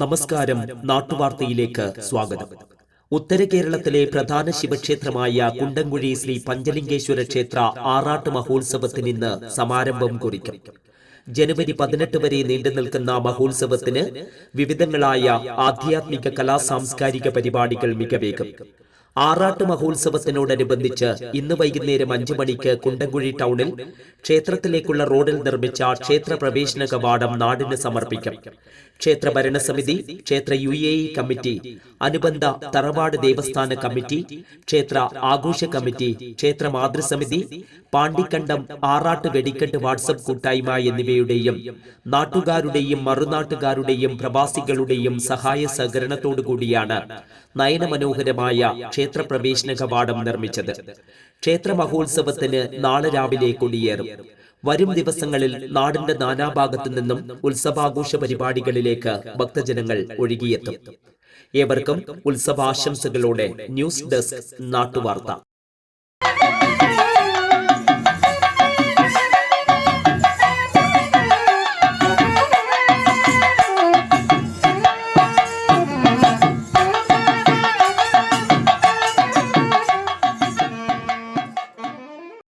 നമസ്കാരം നാട്ടുവാർത്തയിലേക്ക് സ്വാഗതം. ഉത്തര കേരളത്തിലെ പ്രധാന ശിവക്ഷേത്രമായ കുണ്ടംകുഴി ശ്രീ പഞ്ചലിംഗേശ്വര ക്ഷേത്ര ആറാട്ട് മഹോത്സവത്തിന് ഇന്ന് സമാരംഭം കുറിക്കും. ജനുവരി പതിനെട്ട് വരെ നീണ്ടു നിൽക്കുന്ന മഹോത്സവത്തിന് വിവിധങ്ങളായ ആധ്യാത്മിക കലാ സാംസ്കാരിക പരിപാടികൾ മികവേകും. ആറാട്ട് മഹോത്സവത്തിനോടനുബന്ധിച്ച് ഇന്ന് വൈകുന്നേരം അഞ്ചു മണിക്ക് കുണ്ടംകുഴി ടൗണിൽ ക്ഷേത്രത്തിലേക്കുള്ള റോഡിൽ നിർമ്മിച്ച ക്ഷേത്ര പ്രവേശന കവാടം നാടിന് സമർപ്പിക്കും. ക്ഷേത്ര ഭരണസമിതി ക്ഷേത്ര യു എ ഇ കമ്മിറ്റി അനുബന്ധ തറവാട് ദേവസ്ഥാന കമ്മിറ്റി ക്ഷേത്ര ആഘോഷ കമ്മിറ്റി ക്ഷേത്ര മാതൃസമിതി പാണ്ടിക്കണ്ടം ആറാട്ട് വെടിക്കെട്ട് വാട്സപ്പ് കൂട്ടായ്മ എന്നിവയുടെയും നാട്ടുകാരുടെയും മറുനാട്ടുകാരുടെയും പ്രവാസികളുടെയും സഹായ സഹകരണത്തോടു കൂടിയാണ് നയനമനോഹരമായ ക്ഷേത്രപ്രവേശന കവാടം നിർമ്മിച്ചത്. ക്ഷേത്ര മഹോത്സവത്തിന് നാളെ രാവിലെ കൊടിയേറും. വരും ദിവസങ്ങളിൽ നാടിന്റെ നാനാഭാഗത്തു നിന്നും ഉത്സവാഘോഷ പരിപാടികളിലേക്ക് ഭക്തജനങ്ങൾ ഒഴുകിയെത്തും. ഏവർക്കും ഉത്സവാശംസകളോടെ ന്യൂസ് ഡെസ്ക് നാട്ടുവാർത്ത.